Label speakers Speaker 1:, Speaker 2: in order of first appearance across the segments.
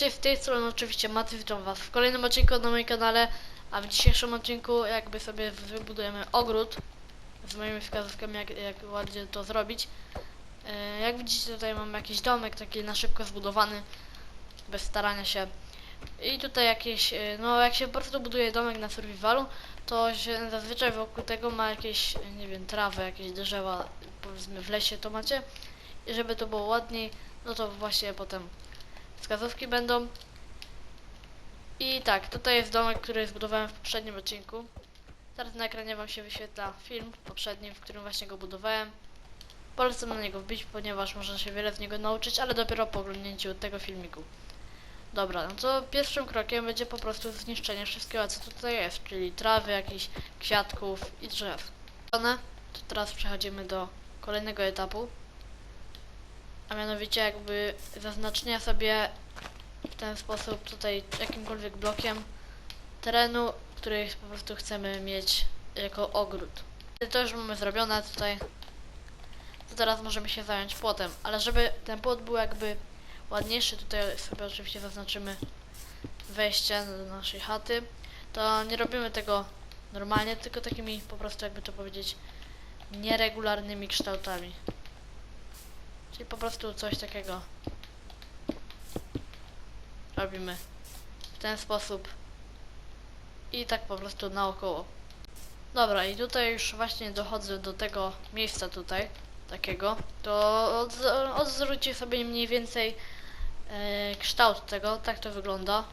Speaker 1: Z tej strony oczywiście Maty, witam was w kolejnym odcinku na moim kanale, a w dzisiejszym odcinku jakby sobie wybudujemy ogród z moimi wskazówkami jak, jak ładnie to zrobić. E, jak widzicie tutaj mam jakiś domek taki na szybko zbudowany, bez starania się. I tutaj jakieś, e, no jak się po prostu buduje domek na survivalu, to się zazwyczaj wokół tego ma jakieś, nie wiem, trawę, jakieś drzewa, powiedzmy w lesie to macie. I żeby to było ładniej, no to właśnie potem wskazówki będą. I tak, tutaj jest domek, który zbudowałem w poprzednim odcinku. Teraz na ekranie wam się wyświetla film poprzedni, w którym właśnie go budowałem. Polecam na niego wbić, ponieważ można się wiele z niego nauczyć, ale dopiero po oglądnięciu tego filmiku. Dobra, no to pierwszym krokiem będzie po prostu zniszczenie wszystkiego, co tutaj jest, czyli trawy, jakichś kwiatków i drzew. To teraz przechodzimy do kolejnego etapu, a mianowicie jakby zaznaczenia sobie w ten sposób tutaj jakimkolwiek blokiem terenu, który po prostu chcemy mieć jako ogród. To już mamy zrobione tutaj, to teraz możemy się zająć płotem, ale żeby ten płot był jakby ładniejszy, tutaj sobie oczywiście zaznaczymy wejście do naszej chaty, to nie robimy tego normalnie, tylko takimi po prostu jakby to powiedzieć nieregularnymi kształtami. Czyli po prostu coś takiego robimy w ten sposób i tak po prostu naokoło. Dobra, i tutaj już właśnie dochodzę do tego miejsca tutaj, takiego, to odz- odzrójcie sobie mniej więcej e, kształt tego, tak to wygląda.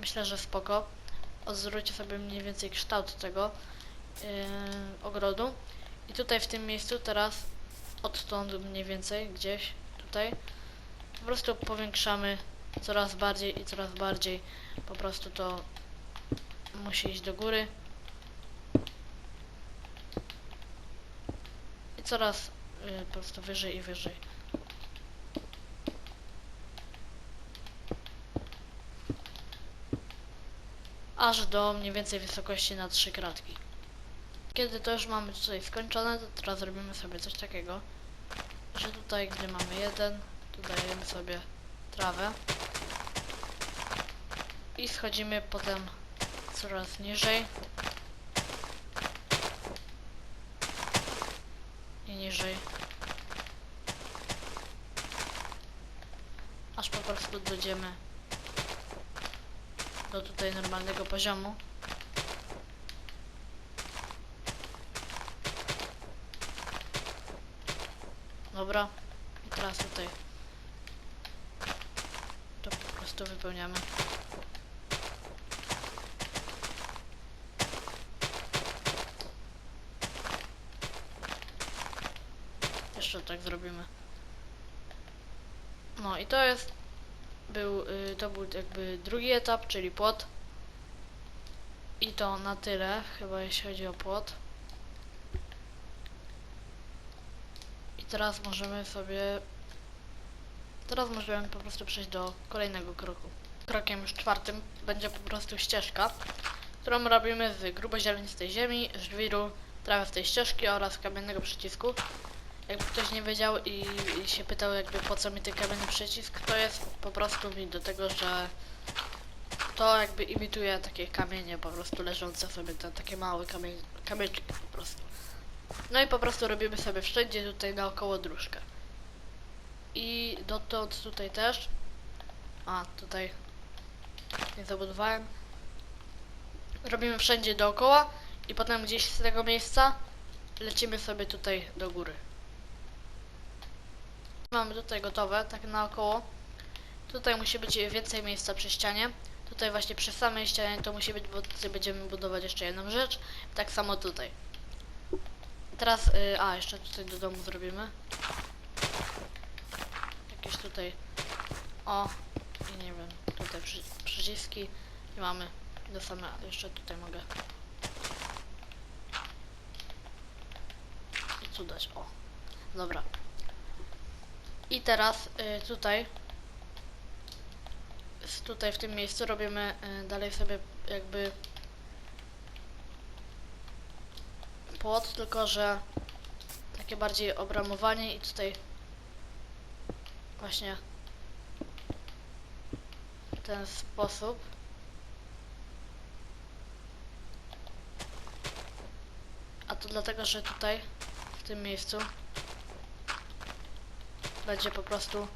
Speaker 1: Myślę, że spoko. Odzrójcie sobie mniej więcej kształt tego e, ogrodu. I tutaj w tym miejscu teraz odtąd mniej więcej gdzieś tutaj. Po prostu powiększamy coraz bardziej i coraz bardziej. Po prostu to musi iść do góry. I coraz y, po prostu wyżej i wyżej. Aż do mniej więcej wysokości na trzy kratki kiedy to już mamy tutaj skończone, to teraz zrobimy sobie coś takiego, że tutaj, gdzie mamy jeden, tu dajemy sobie trawę i schodzimy potem coraz niżej i niżej. Aż po prostu dojdziemy do tutaj normalnego poziomu Dobra. I teraz tutaj. To po prostu wypełniamy. Jeszcze tak zrobimy. No i to jest był, y, to był jakby drugi etap, czyli płot. I to na tyle, chyba jeśli chodzi o płot. I teraz możemy sobie... Teraz możemy po prostu przejść do kolejnego kroku. Krokiem już czwartym będzie po prostu ścieżka, którą robimy z grubozielnistej ziemi, żwiru, trawy z tej ścieżki oraz kamiennego przycisku. Jakby ktoś nie wiedział i, i się pytał jakby po co mi ten kamienny przycisk, to jest po prostu mi do tego, że to jakby imituje takie kamienie po prostu leżące sobie, te takie małe kamie, kamyczki po prostu. No i po prostu robimy sobie wszędzie tutaj naokoło dróżkę. I dotąd tutaj też. A, tutaj nie zabudowałem. Robimy wszędzie dookoła i potem gdzieś z tego miejsca lecimy sobie tutaj do góry. Mamy tutaj gotowe, tak naokoło. Tutaj musi być więcej miejsca przy ścianie. Tutaj właśnie przy samej ścianie to musi być, bo tutaj będziemy budować jeszcze jedną rzecz. Tak samo tutaj. Teraz, y, a jeszcze tutaj do domu zrobimy. Jakieś tutaj, o, i nie wiem, tutaj przy, przyciski i mamy do same, jeszcze tutaj mogę. I tu dać, o, dobra. I teraz y, tutaj, tutaj w tym miejscu robimy y, dalej sobie jakby płot, tylko że takie bardziej obramowanie i tutaj właśnie ten sposób. A to dlatego, że tutaj, w tym miejscu, będzie po prostu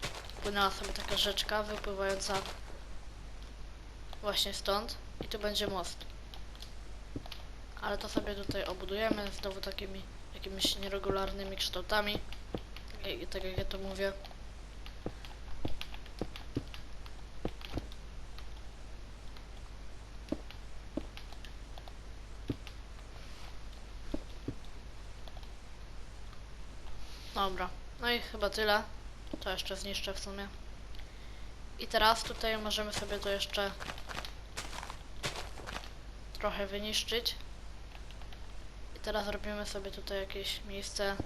Speaker 1: płynęła sobie taka rzeczka wypływająca właśnie stąd i tu będzie most. Ale to sobie tutaj obudujemy znowu takimi jakimiś nieregularnymi kształtami. Jak- Tak jak ja to mówię. Dobra, no i chyba tyle. To jeszcze zniszczę w sumie. I teraz tutaj możemy sobie to jeszcze trochę wyniszczyć. Teraz robimy sobie tutaj jakieś miejsce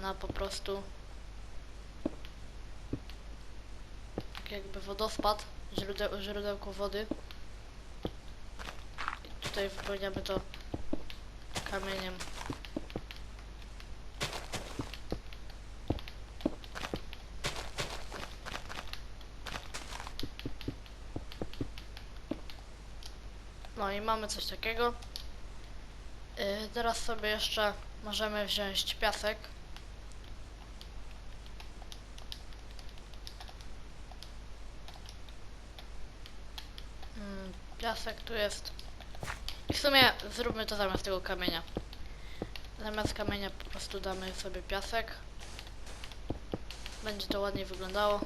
Speaker 1: na po prostu tak jakby wodospad, źródeł, źródełko wody. I tutaj wypełniamy to kamieniem. No i mamy coś takiego. Yy, teraz sobie jeszcze możemy wziąć piasek. Mm, piasek tu jest. I w sumie zróbmy to zamiast tego kamienia. Zamiast kamienia po prostu damy sobie piasek. Będzie to ładnie wyglądało.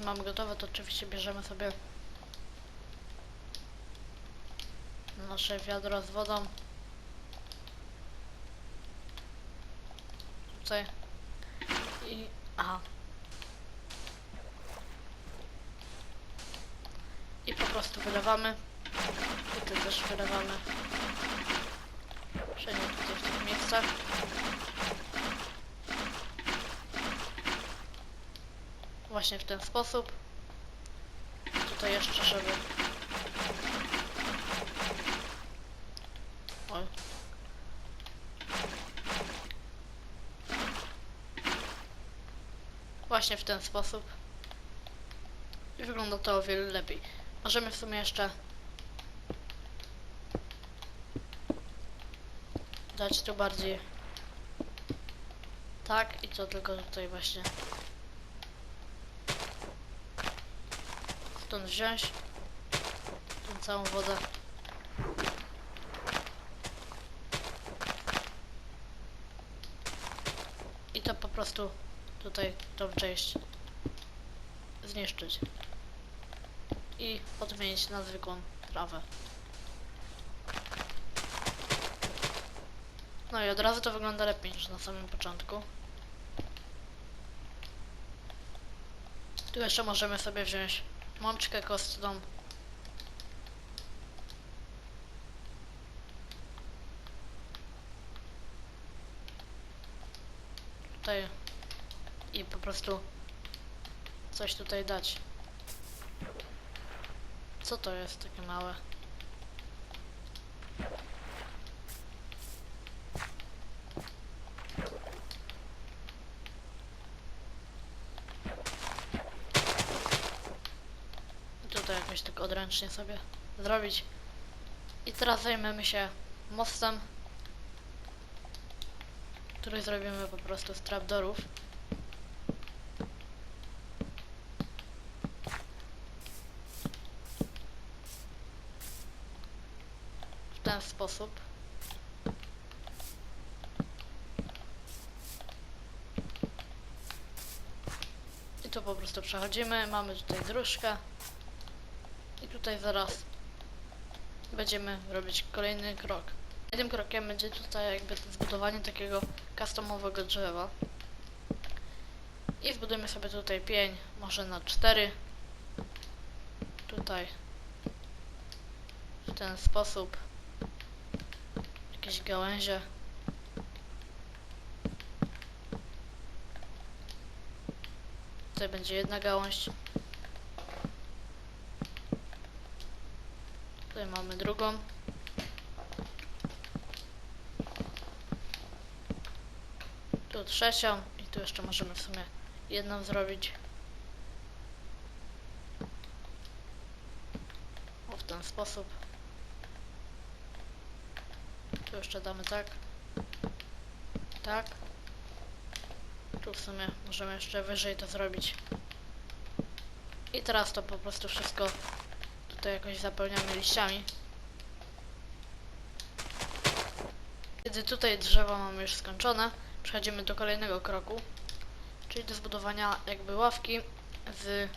Speaker 1: Też mamy gotowe, to oczywiście bierzemy sobie nasze wiadro z wodą. Tutaj. I... Aha. I po prostu wylewamy. Tutaj też wylewamy. Wszędzie tutaj w tych miejscach. Właśnie w ten sposób. Tutaj jeszcze, żeby... Oj. Właśnie w ten sposób. I wygląda to o wiele lepiej. Możemy w sumie jeszcze dać tu bardziej tak i to tylko tutaj właśnie stąd wziąć tą całą wodę. I to po prostu tutaj tą część zniszczyć. I odmienić na zwykłą trawę. No i od razu to wygląda lepiej niż na samym początku. Tu jeszcze możemy sobie wziąć mączkę kostną. Tutaj i po prostu coś tutaj dać. Co to jest takie małe? I tutaj jakoś odręcznie sobie zrobić. I teraz zajmiemy się mostem, który zrobimy po prostu z trapdorów. W ten sposób. I tu po prostu przechodzimy, mamy tutaj dróżkę. Tutaj zaraz będziemy robić kolejny krok. Tym krokiem będzie tutaj jakby zbudowanie takiego customowego drzewa. I zbudujemy sobie tutaj pień, może na 4. Tutaj w ten sposób jakieś gałęzie. Tutaj będzie jedna gałąź. Tutaj mamy drugą. Tu trzecią i tu jeszcze możemy w sumie jedną zrobić. O, w ten sposób. Tu jeszcze damy tak. Tak. Tu w sumie możemy jeszcze wyżej to zrobić. I teraz to po prostu wszystko tutaj jakoś zapełniamy liściami. Kiedy tutaj drzewo mamy już skończone, przechodzimy do kolejnego kroku, czyli do zbudowania jakby ławki z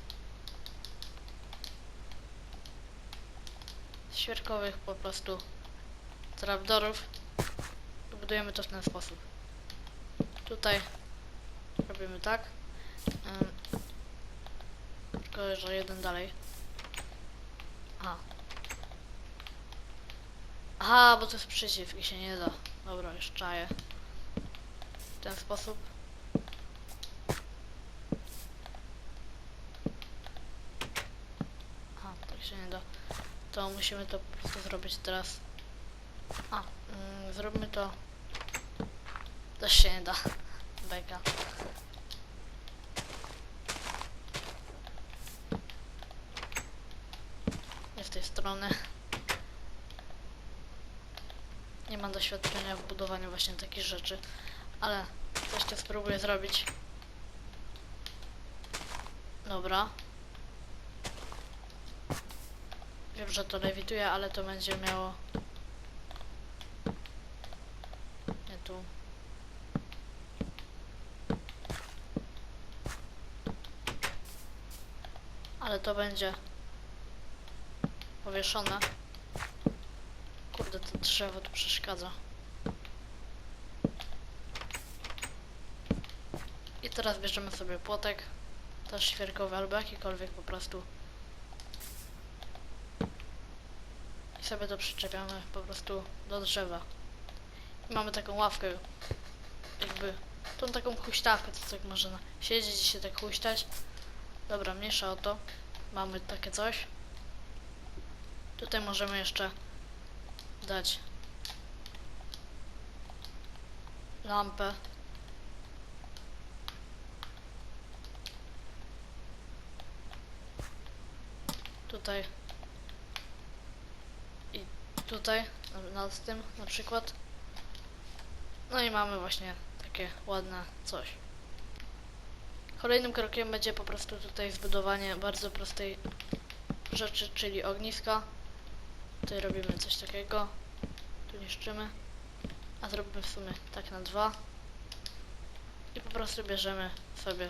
Speaker 1: świerkowych po prostu trapdorów. Budujemy to w ten sposób. Tutaj robimy tak. Tylko, że jeden dalej. Aha. Aha, bo to jest przycisk i się nie da. Dobra, już czaję. W ten sposób. Aha, tak się nie da. To musimy to po prostu zrobić teraz. A, mm, zróbmy to. Też się nie da. Beka. Z tej strony. Nie mam doświadczenia w budowaniu właśnie takich rzeczy, ale coś to spróbuję zrobić. Dobra. Wiem, że to lewituje, ale to będzie miało... Nie tu. Ale to będzie powieszone. Kurde, to drzewo tu przeszkadza. I teraz bierzemy sobie płotek, też świerkowy albo jakikolwiek po prostu. I sobie to przyczepiamy po prostu do drzewa. I mamy taką ławkę, jakby tą taką huśtawkę, co tak można siedzieć i się tak huśtać. Dobra, mniejsza o to. Mamy takie coś. Tutaj możemy jeszcze dać lampę. Tutaj i tutaj na- nad tym na przykład. No i mamy właśnie takie ładne coś. Kolejnym krokiem będzie po prostu tutaj zbudowanie bardzo prostej rzeczy, czyli ogniska. Tutaj robimy coś takiego. Tu niszczymy. A zrobimy w sumie tak na dwa. I po prostu bierzemy sobie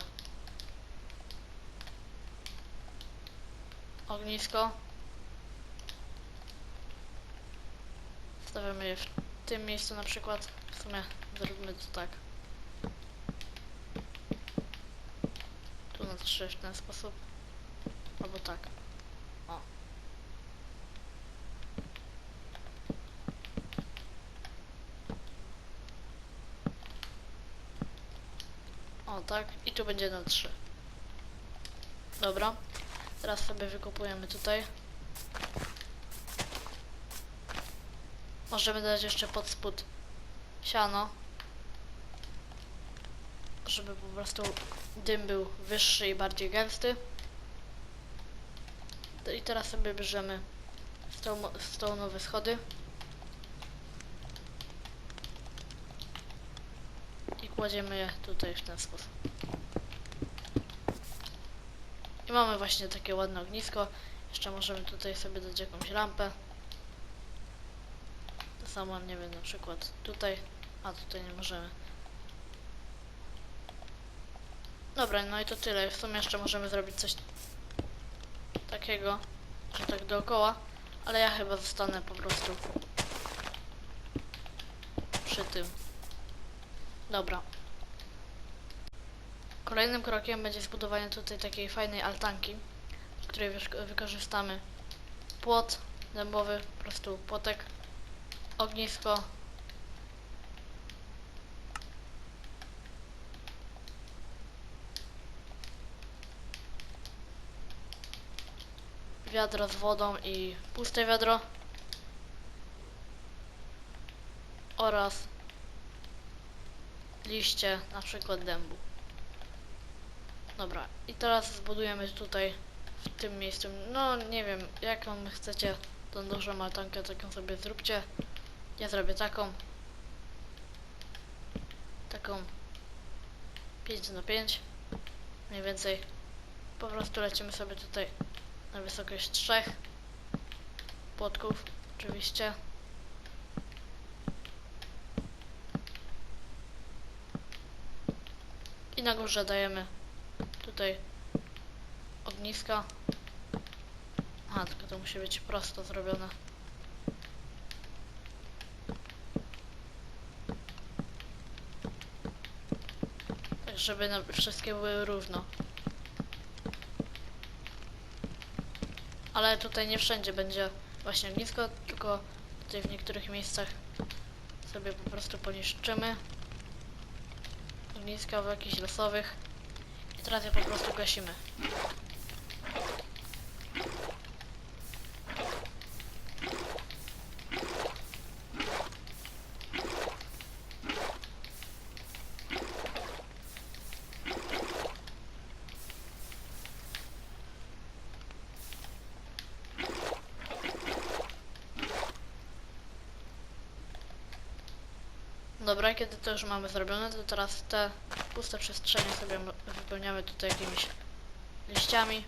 Speaker 1: ognisko. Stawiamy je w tym miejscu na przykład. W sumie zrobimy to tak. Tu na trzy w ten sposób. Albo tak. O. O tak. I tu będzie na trzy. Dobra. Teraz sobie wykupujemy tutaj. Możemy dać jeszcze pod spód siano. Żeby po prostu dym był wyższy i bardziej gęsty. I teraz sobie bierzemy stone- stone'owe schody. I kładziemy je tutaj w ten sposób. I mamy właśnie takie ładne ognisko. Jeszcze możemy tutaj sobie dać jakąś lampę. To samo, nie wiem, na przykład tutaj. A tutaj nie możemy. Dobra, no i to tyle. W sumie jeszcze możemy zrobić coś takiego, że tak dookoła, ale ja chyba zostanę po prostu przy tym. Dobra. Kolejnym krokiem będzie zbudowanie tutaj takiej fajnej altanki, w której wykorzystamy płot dębowy, po prostu płotek, ognisko, wiadro z wodą i puste wiadro oraz liście na przykład dębu. Dobra, i teraz zbudujemy tutaj w tym miejscu, no nie wiem, jaką chcecie tą dużą altankę, taką sobie zróbcie. Ja zrobię taką. Taką 5 na 5 mniej więcej. Po prostu lecimy sobie tutaj na wysokość trzech płotków, oczywiście. I na górze dajemy tutaj ogniska. A, tylko to musi być prosto zrobione. Tak, żeby wszystkie były równo. Ale tutaj nie wszędzie będzie właśnie ognisko, tylko tutaj w niektórych miejscach sobie po prostu poniszczymy ogniska w jakichś losowych i teraz je po prostu gasimy. Dobra, kiedy to już mamy zrobione, to teraz te puste przestrzenie sobie wypełniamy tutaj jakimiś liściami.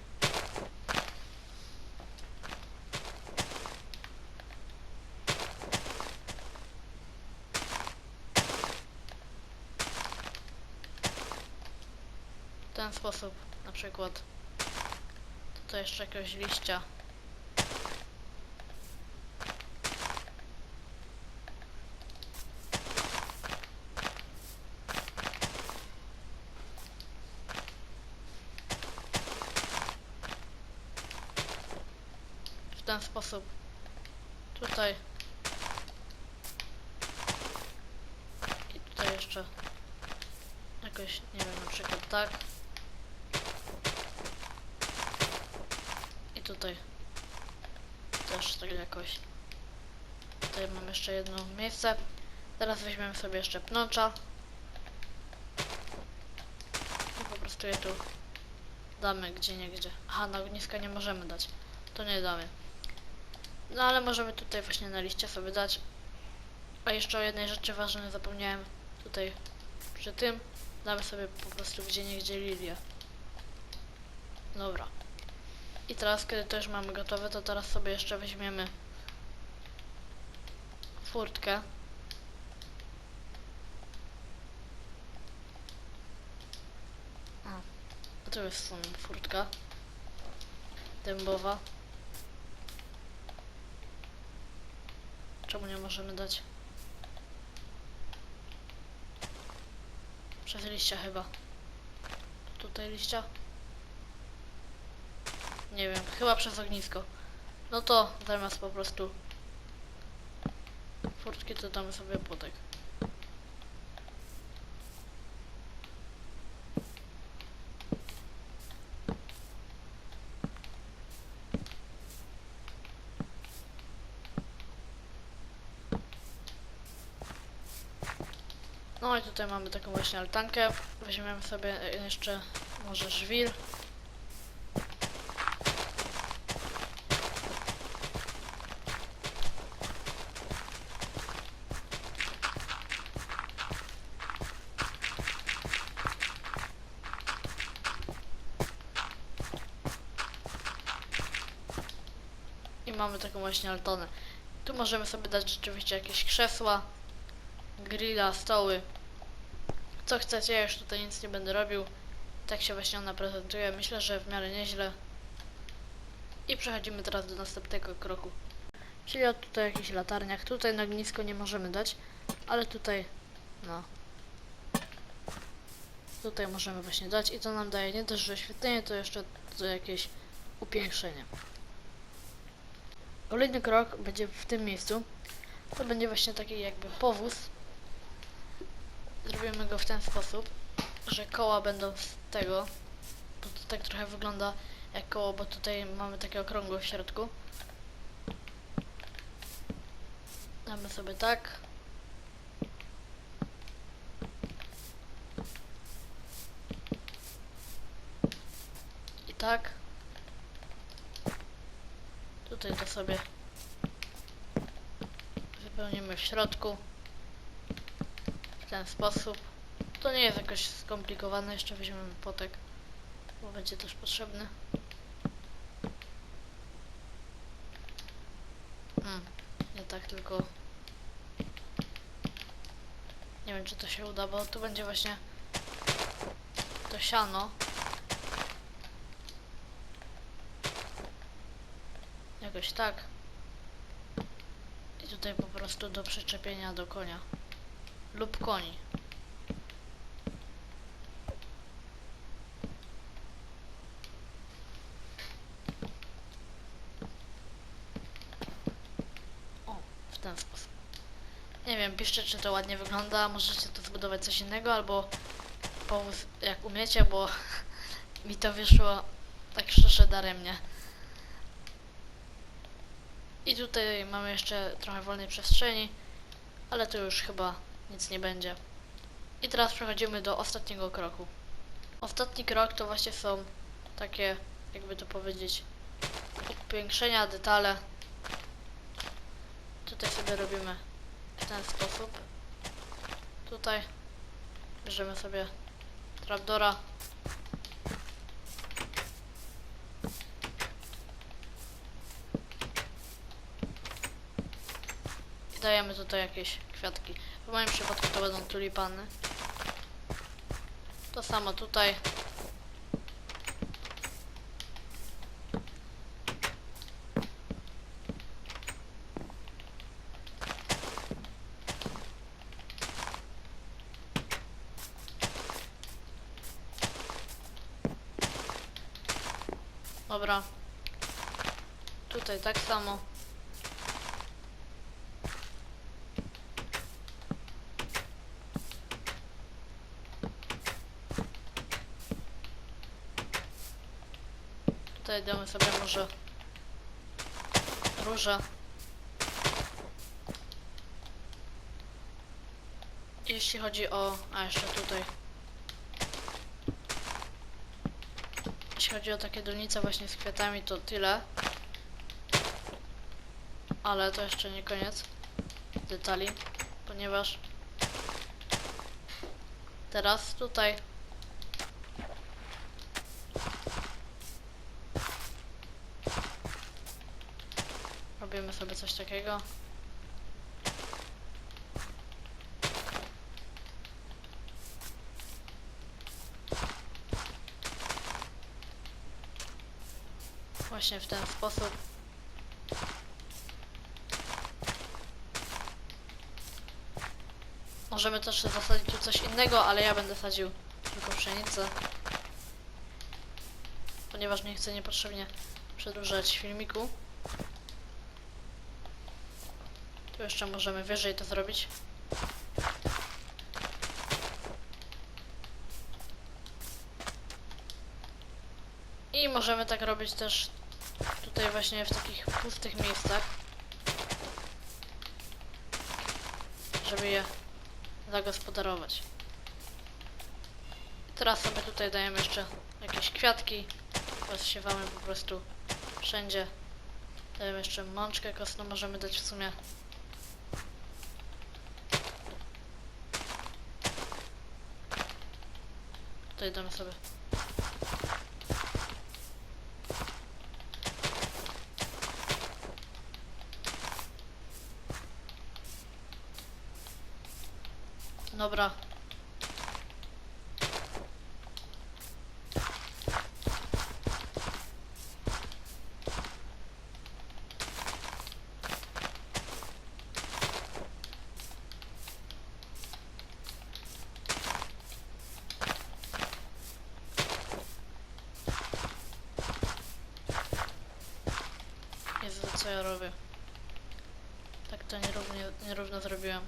Speaker 1: W ten sposób na przykład tutaj jeszcze jakiegoś liścia. w ten sposób. Tutaj. I tutaj jeszcze jakoś, nie wiem, na przykład tak. I tutaj też tak jakoś. Tutaj mam jeszcze jedno miejsce. Teraz weźmiemy sobie jeszcze pnącza. I po prostu je tu damy gdzie nie gdzie. Aha, na ogniska nie możemy dać. To nie damy. No ale możemy tutaj właśnie na liście sobie dać. A jeszcze o jednej rzeczy ważnej zapomniałem tutaj przy tym. Damy sobie po prostu gdzie niegdzie lilię. Dobra. I teraz kiedy to już mamy gotowe, to teraz sobie jeszcze weźmiemy furtkę. A, to jest furtka dębowa. Czemu nie możemy dać? Przez liścia chyba. Tutaj liścia? Nie wiem, chyba przez ognisko. No to zamiast po prostu furtki to damy sobie płotek. No i tutaj mamy taką właśnie altankę. Weźmiemy sobie jeszcze może żwir. I mamy taką właśnie altanę. Tu możemy sobie dać rzeczywiście jakieś krzesła, grilla, stoły. Co chcecie, ja już tutaj nic nie będę robił. Tak się właśnie ona prezentuje. Myślę, że w miarę nieźle. I przechodzimy teraz do następnego kroku. Czyli od tutaj jakichś latarniach. Tutaj na ognisko nie możemy dać, ale tutaj, no. Tutaj możemy właśnie dać i to nam daje nie dość, że oświetlenie, to jeszcze to jakieś upiększenie. Kolejny krok będzie w tym miejscu. To będzie właśnie taki jakby powóz. Zrobimy go w ten sposób, że koła będą z tego, bo to tak trochę wygląda jak koło, bo tutaj mamy takie okrągłe w środku. Damy sobie tak. I tak. Tutaj to sobie wypełnimy w środku. Ten sposób. To nie jest jakoś skomplikowane, jeszcze weźmiemy potek, bo będzie też potrzebny. Mm, nie tak, tylko... Nie wiem, czy to się uda, bo tu będzie właśnie to siano. Jakoś tak. I tutaj po prostu do przyczepienia do konia. Lub koni. O, w ten sposób. Nie wiem, piszcie czy to ładnie wygląda, możecie tu zbudować coś innego, albo powóz jak umiecie, bo mi to wyszło tak szczerze daremnie. I tutaj mamy jeszcze trochę wolnej przestrzeni, ale tu już chyba nic nie będzie. I teraz przechodzimy do ostatniego kroku. Ostatni krok to właśnie są takie, jakby to powiedzieć, upiększenia, detale. Tutaj sobie robimy w ten sposób. Tutaj bierzemy sobie trapdora. I dajemy tutaj jakieś kwiatki. W moim przypadku to będą tulipany. To samo tutaj. Dobra. Tutaj tak samo. Tutaj damy sobie może róże. Jeśli chodzi o... A, jeszcze tutaj. Jeśli chodzi o takie donice właśnie z kwiatami, to tyle. Ale to jeszcze nie koniec detali, ponieważ teraz tutaj robimy sobie coś takiego. Właśnie w ten sposób. Możemy też zasadzić tu coś innego, ale ja będę sadził tylko pszenicę. Ponieważ nie chcę niepotrzebnie przedłużać filmiku. Tu jeszcze możemy wyżej to zrobić. I możemy tak robić też tutaj właśnie w takich pustych miejscach. Żeby je zagospodarować. I teraz sobie tutaj dajemy jeszcze jakieś kwiatki. Rozsiewamy po prostu wszędzie. Dajemy jeszcze mączkę kostną, możemy dać w sumie. Tutaj damy sobie. Dobra. Jezu, co ja robię? Tak to nierównie, nierówno zrobiłem.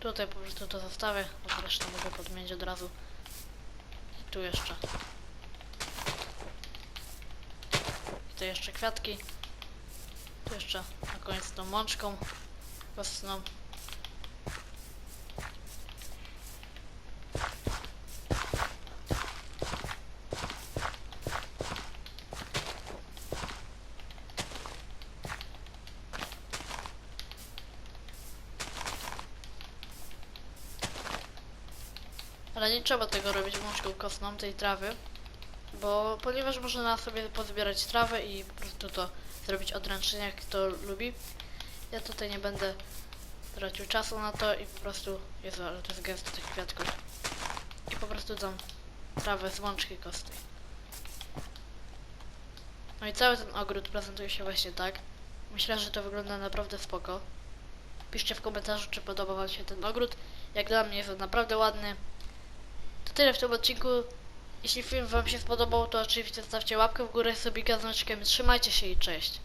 Speaker 1: Tutaj po prostu to zostawię, a zresztą mogę podmienić od razu. I tu jeszcze. I tu jeszcze kwiatki. Tu jeszcze na koniec tą mączką kostną. Nie trzeba tego robić mączką kostną, tej trawy. Bo ponieważ można sobie pozbierać trawę i po prostu to zrobić odręcznie, jak kto lubi. Ja tutaj nie będę tracił czasu na to i po prostu... Jezu, ale to jest gęsto tych kwiatków. I po prostu dam trawę z mączki kostnej. No i cały ten ogród prezentuje się właśnie tak. Myślę, że to wygląda naprawdę spoko. Piszcie w komentarzu, czy podoba wam się ten ogród. Jak dla mnie jest on naprawdę ładny. Tyle w tym odcinku. Jeśli film wam się spodobał, to oczywiście zostawcie łapkę w górę, sobie znaczkiem. Trzymajcie się i cześć.